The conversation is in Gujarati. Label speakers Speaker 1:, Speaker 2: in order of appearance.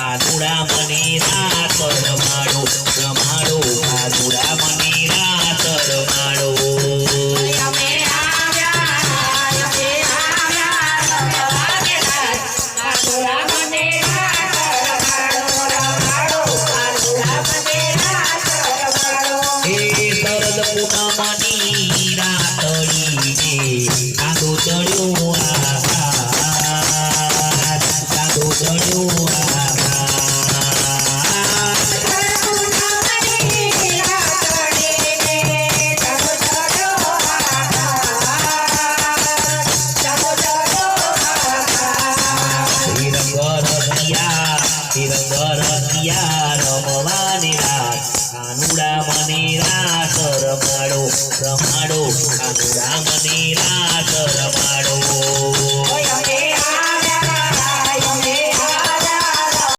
Speaker 1: સાધુડા મને રાત રમાડો રમાડો સાધુડા મને રાત રમાડો. પૂનમની ભવાની રાત કાનુડા મને રાત રમાડો રમાડો કાનુડા મને રાત રમાડો.